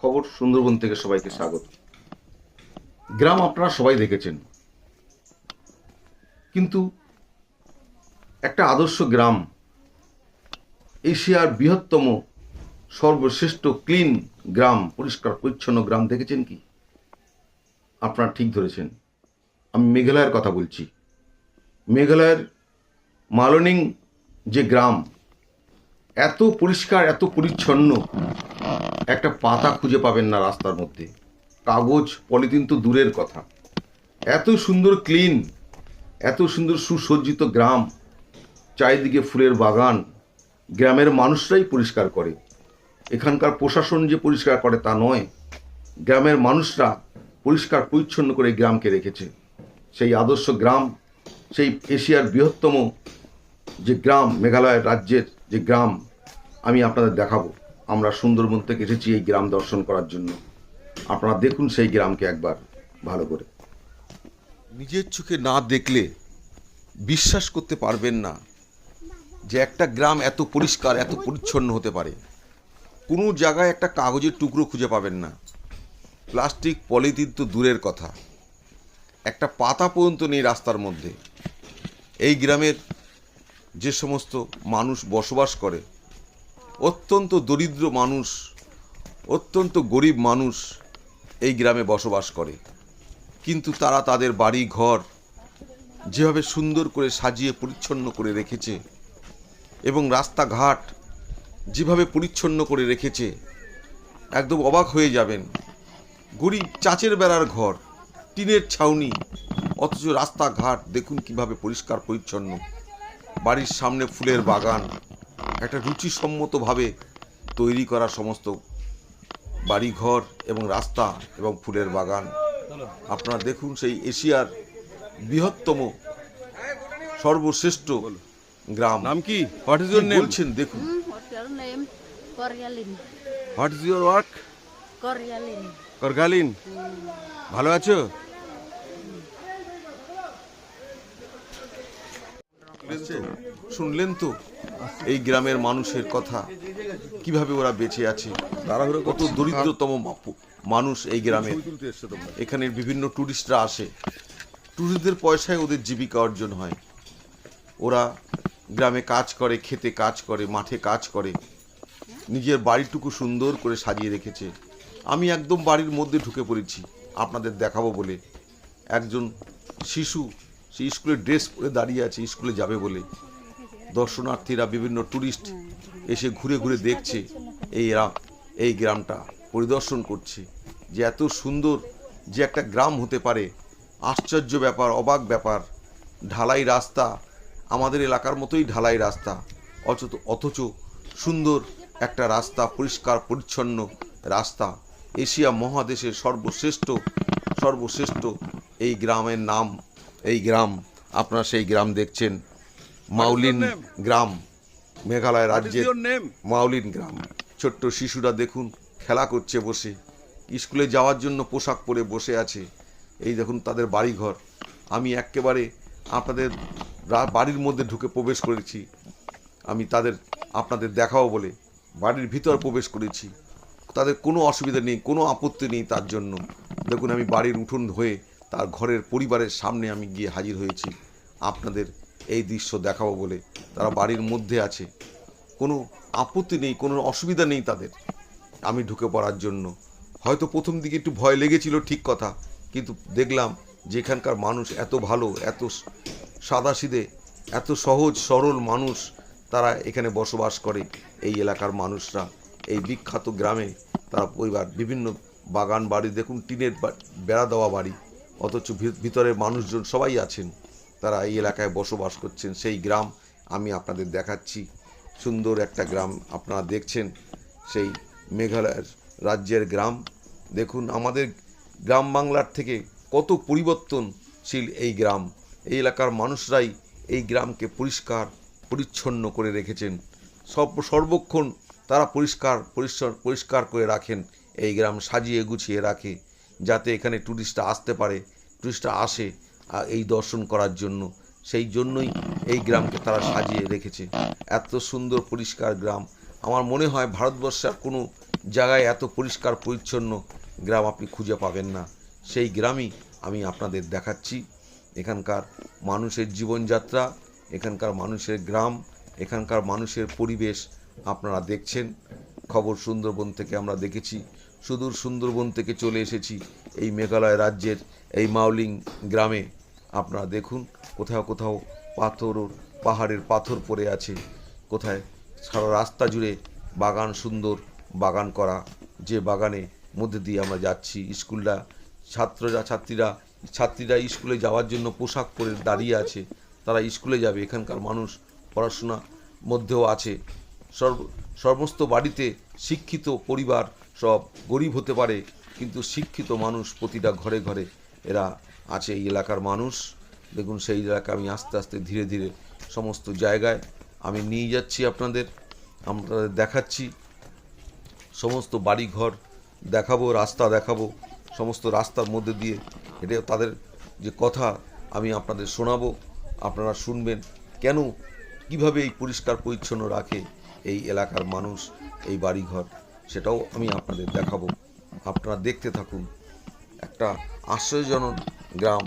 খবর সুন্দরবন থেকে সবাইকে স্বাগত। গ্রাম আপনারা সবাই দেখেছেন। কিন্তু একটা আদর্শ গ্রাম, এশিয়ার বৃহত্তম, সর্বশ্রেষ্ঠ ক্লিন গ্রাম, পরিষ্কার পরিচ্ছন্ন গ্রাম দেখেছেন কি? আপনারা ঠিক ধরেছেন। আমি মেঘালয়ের কথা বলছি। মেঘালয়ের মালনিং যে গ্রাম, এত পরিষ্কার, এত পরিচ্ছন্ন একটা পাতা খুঁজে পাবেন না রাস্তার মধ্যে। কাগজ পলিথিন তো দূরের কথা। এত সুন্দর ক্লিন এত সুন্দর সুসজ্জিত গ্রাম চারিদিকে ফুলের বাগান গ্রামের মানুষরাই পরিষ্কার করে। এখানকার প্রশাসন যে পরিষ্কার করে তা নয় গ্রামের মানুষরা পরিষ্কার পরিচ্ছন্ন করে গ্রামকে রেখেছে। সেই আদর্শ গ্রাম সেই এশিয়ার বৃহত্তম যে গ্রাম মেঘালয় রাজ্যের যে গ্রাম আমি আপনাদের দেখাবো। আমরা সুন্দরবন থেকে এসেছি এই গ্রাম দর্শন করার জন্য। আপনারা দেখুন সেই গ্রামকে একবার ভালো করে। নিজের চোখে না দেখলে বিশ্বাস করতে পারবেন না যে একটা গ্রাম এত পরিষ্কার, এত পরিচ্ছন্ন হতে পারে। কোনো জায়গায় একটা কাগজের টুকরো খুঁজে পাবেন না। প্লাস্টিক, পলিথিন তো দূরের কথা। একটা পাতা পর্যন্ত নেই রাস্তার মধ্যে। এই গ্রামের যে সমস্ত মানুষ বসবাস করে অত্যন্ত দরিদ্র মানুষ, অত্যন্ত গরিব মানুষ এই গ্রামে বসবাস করে। কিন্তু তারা তাদের বাড়ি, ঘর যেভাবে সুন্দর করে সাজিয়ে পরিচ্ছন্ন করে রেখেছে এবং রাস্তাঘাট যেভাবে পরিচ্ছন্ন করে রেখেছে, একদম অবাক হয়ে যাবেন। গরিব চাচের বেড়ার ঘর, টিনের ছাউনি, অথচ রাস্তাঘাট দেখুন কীভাবে পরিষ্কার পরিচ্ছন্ন। বাড়ির সামনে ফুলের বাগান একটা রুচিসম্মতভাবে তৈরি করা সমস্ত বাড়িঘর এবং রাস্তা এবং ফুলের বাগান। আপনারা দেখুন সেই এশিয়ার বৃহত্তম সর্বশ্রেষ্ঠ গ্রাম। নাম কি? হোয়াট ইজ ইউর নেম বলছেন? দেখুন. What is your work Koryalin. করগালিন ভালো আছো? শুনলেন তো? এই গ্রামের মানুষের কথা। কীভাবে ওরা বেঁচে আছে? তাড়াহুড়ো কত দরিদ্রতম মানুষ এই গ্রামে এখানে বিভিন্ন ট্যুরিস্টরা আসে। ট্যুরিস্টদের পয়সায় ওদের জীবিকা অর্জন হয়। ওরা গ্রামে কাজ করে, খেতে কাজ করে, মাঠে কাজ করে। নিজের বাড়িটুকু সুন্দর করে সাজিয়ে রেখেছে। আমি একদম বাড়ির মধ্যে ঢুকে পড়েছি। আপনাদের দেখাবো বলে। একজন শিশু সে স্কুলে ড্রেস পরে দাঁড়িয়ে আছে, স্কুলে যাবে বলে। দর্শনার্থীরা বিভিন্ন ট্যুরিস্ট এসে ঘুরে ঘুরে দেখছে এই এই গ্রামটা, পরিদর্শন করছে যে এত সুন্দর যে একটা গ্রাম হতে পারে। আশ্চর্য ব্যাপার, অবাক ব্যাপার। ঢালাই রাস্তা, আমাদের এলাকার মতোই ঢালাই রাস্তা। অথচ অথচ সুন্দর একটা রাস্তা, পরিষ্কার, পরিচ্ছন্ন রাস্তা। এশিয়া মহাদেশের সর্বশ্রেষ্ঠ সর্বশ্রেষ্ঠ এই গ্রামের নাম এই গ্রাম আপনার সেই গ্রাম দেখছেন। মাউলিন গ্রাম মেঘালয় রাজ্যের মাউলিন গ্রাম। ছোট্ট শিশুরা দেখুন খেলা করছে বসে। স্কুলে যাওয়ার জন্য পোশাক পরে বসে আছে। এই দেখুন তাদের বাড়িঘর। আমি একেবারে আপনাদের বাড়ির মধ্যে ঢুকে প্রবেশ করেছি। আমি তাদের আপনাদের দেখাও বলে। বাড়ির ভিতর প্রবেশ করেছি। তাদের কোনো অসুবিধা নেই কোনো আপত্তি নেই তার জন্য। দেখুন আমি বাড়ির উঠোন হয়ে তার ঘরের পরিবারের সামনে আমি গিয়ে হাজির হয়েছি। আপনাদের এই দৃশ্য দেখাবো বলে তারা বাড়ির মধ্যে আছে। কোনো আপত্তি নেই, কোনো অসুবিধা নেই তাদের। আমি ঢুকে পড়ার জন্য। হয়তো প্রথম দিকে একটু ভয় লেগেছিল ঠিক কথা, কিন্তু দেখলাম যে এখানকার মানুষ এত ভালো, এত সাদাসিদে এত সহজ, সরল মানুষ তারা এখানে বসবাস করে। এই এলাকার মানুষরা, এই বিখ্যাত গ্রামে তারা পরিবার, বিভিন্ন বাগান বাড়ি, দেখুন টিনের বেড়া দেওয়া বাড়ি। অথচ ভি- ভিতরের মানুষজন সবাই আছেন। তারা এই এলাকায় বসবাস করছেন। সেই গ্রাম আমি আপনাদের দেখাচ্ছি। সুন্দর একটা গ্রাম আপনারা দেখছেন। সেই মেঘালয়ের রাজ্যের গ্রাম। দেখুন, আমাদের গ্রাম বাংলার থেকে কত পরিবর্তনশীল এই গ্রাম। এই এলাকার মানুষরাই এই গ্রামকে পরিষ্কার, পরিচ্ছন্ন করে রেখেছেন। সব, সর্বক্ষণ তারা পরিষ্কার পরিচ্ছন্ন পরিষ্কার করে রাখেন। এই গ্রাম সাজিয়ে গুছিয়ে রাখে। যাতে এখানে ট্যুরিস্টরা আসতে পারে ট্যুরিস্টরা আসে এই দর্শন করার জন্য। সেই জন্যই এই গ্রামকে তারা সাজিয়ে রেখেছে। এত সুন্দর পরিষ্কার গ্রাম। আমার মনে হয় ভারতবর্ষের কোনো জায়গায় এত পরিষ্কার পরিচ্ছন্ন গ্রাম আপনি খুঁজে পাবেন না। সেই গ্রামই আমি আপনাদের দেখাচ্ছি। এখানকার মানুষের জীবনযাত্রা, এখানকার মানুষের গ্রাম, এখানকার মানুষের পরিবেশ আপনারা দেখছেন। খবর সুন্দরবন থেকে আমরা দেখেছি। সুদূর সুন্দরবন থেকে চলে এসেছি এই মেঘালয় রাজ্যের এই মাউলিং গ্রামে। আপনারা দেখুন, কোথাও কোথাও পাথর পাহাড়ের পাথর পড়ে আছে। কোথায় সারা রাস্তা জুড়ে বাগান সুন্দর বাগান করা। যে বাগানে মধ্যে দিয়ে আমরা যাচ্ছি, স্কুলরা, ছাত্ররা, ছাত্রীরা ছাত্রীরা স্কুলে যাওয়ার জন্য পোশাক পরে দাঁড়িয়ে আছে। তারা স্কুলে যাবে, এখানকার মানুষ পড়াশোনা মধ্যেও আছে। সর্ব, সমস্ত বাড়িতে শিক্ষিত পরিবার সব গরিব হতে পারে, কিন্তু শিক্ষিত মানুষ প্রতিটা ঘরে ঘরে এরা আছে। এই এলাকার মানুষ, দেখুন সেই এলাকা আমি আস্তে আস্তে ধীরে ধীরে সমস্ত জায়গায় আমি নিয়ে যাচ্ছি আপনাদের আমরা দেখাচ্ছি। সমস্ত বাড়িঘর দেখাবো, রাস্তা দেখাবো, সমস্ত রাস্তার মধ্যে দিয়ে এটা তাদের যে কথা আমি আপনাদের শোনাবো, আপনারা শুনবেন কেন, কীভাবে এই পরিষ্কার পরিচ্ছন্ন রাখে এই এলাকার মানুষ এই বাড়িঘর। সেটাও আমি আপনাদের দেখাবো। আপনারা দেখতে থাকুন। একটা আশ্চর্যজনক গ্রাম।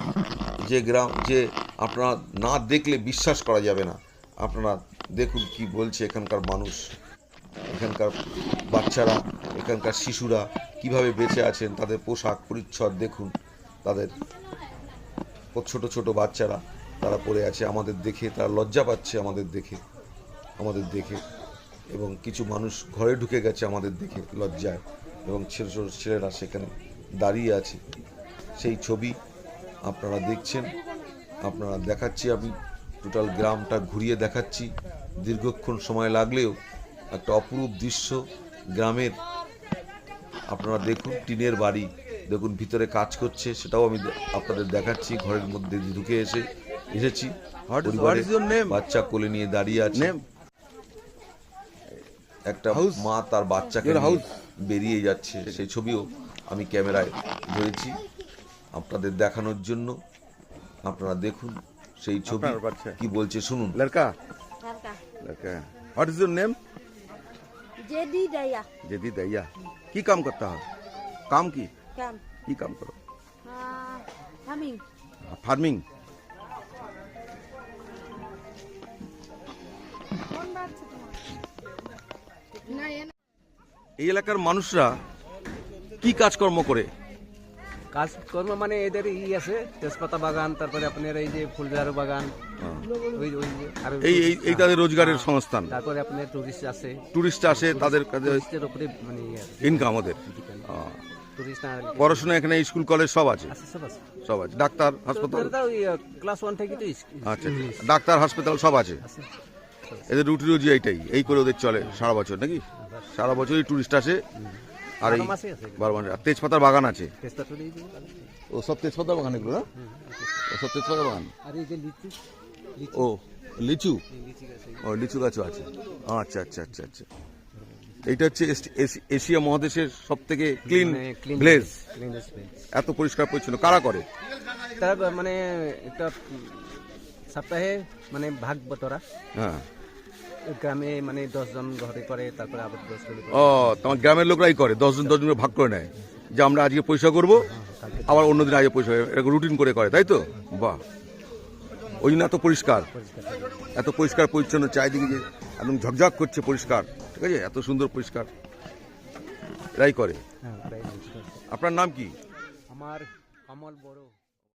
যে গ্রাম, যে আপনারা না দেখলে বিশ্বাস করা যাবে না। আপনারা দেখুন কি বলছে এখানকার মানুষ। এখানকার বাচ্চারা, এখানকার শিশুরা কীভাবে বেঁচে আছেন, তাদের পোশাক পরিচ্ছদ দেখুন। তাদের ছোট ছোট বাচ্চারা, তারা পড়ে আছে আমাদের দেখে, তারা লজ্জা পাচ্ছে আমাদের দেখে আমাদের দেখে। এবং কিছু মানুষ ঘরে ঢুকে গেছে আমাদের দেখে লজ্জায় এবং ছোট ছোট ছেলেরা সেখানে দাঁড়িয়ে আছে। সেই ছবি আপনারা দেখছেন। আপনারা দেখাচ্ছি আমি টোটাল গ্রামটা ঘুরিয়ে দেখাচ্ছি। দীর্ঘক্ষণ সময় লাগলেও একটা অপরূপ দৃশ্য গ্রামের। আপনারা দেখুন টিনের বাড়ি। দেখুন ভিতরে কাজ করছে সেটাও আমি আপনাদের দেখাচ্ছি। ঘরের মধ্যে ঢুকে এসে এসেছি? বাচ্চা কোলে নিয়ে দাঁড়িয়ে আছে? একটা House? মা তার বাচ্চাকে Your নিয়ে house? বেরিয়ে যাচ্ছে সেই ছবিও আমি ক্যামেরায় ধরেছি আপনাদের দেখানোর জন্য আপনারা দেখুন সেই ছবি আপনার বাচ্চা? কি বলছে শুনুন लड़का Karka. लड़का what is your name Jadi daya. जदी दैया की काम करता है काम की Kam. की काम करो Ah, Haming. फार्मिंग এই এলাকার মানুষরা কি কাজকর্ম করে? কাজকর্ম মানে এদের ই আছে তেজপাতা বাগান তারপরে আপনার এই যে ফুলঝাড়ু বাগান ওই ওই যে আরও এই এই তাদের রোজগারের সংস্থান। তারপরে আপনার টুরিস্ট আছে। টুরিস্ট আসে তাদের কাছে টুরিস্টের উপরে মানে ইনকাম ওদের। পড়াশোনা এখানে স্কুল কলেজ সব আছে? সব আছে। ডাক্তার হাসপাতাল? ক্লাস ওয়ান থেকে তো আচ্ছা ডাক্তার হাসপাতাল সব আছে। এদের রুটি রুজি এইটাই। এই করে ওদের চলে সারা বছর নাকি? সারা বছরই টুরিস্ট আসে। আর এই বারো মাসে। আর তেজপাতার বাগান আছে। ও সব তেজপাতা বাগান এগুলো না? ও সব তেজপাতা বাগান? ও লিচু? ও লিচু গাছও আছে। আচ্ছা আচ্ছা আচ্ছা আচ্ছা। এইটা হচ্ছে এশিয়া মহাদেশের সব থেকে ক্লিন village। এত পরিষ্কার পরিচ্ছন্ন। কারা করে? তার মানে একটা সপ্তাহে মানে ভাগ বতরা হ্যাঁ গ্রামে মানে দশজন ঘরে করে তারপরে আবার। ও তোমার গ্রামের লোকরাই করে দশজন দশজন ভাগ করে নেয় যে আমরা আজকে পয়সা করব আবার অন্যদিন আজকে পয়সা এরকম রুটিন করে করে তাই তো? বাহ। ওই জন্য এত পরিষ্কার। এত পরিষ্কার পরিচ্ছন্ন চারিদিকে যে একদম ঝকঝক করছে পরিষ্কার। ঠিক আছে? এত সুন্দর পরিষ্কার। এরাই করে। হ্যাঁ। আপনার নাম কি? আমার কমল বড়।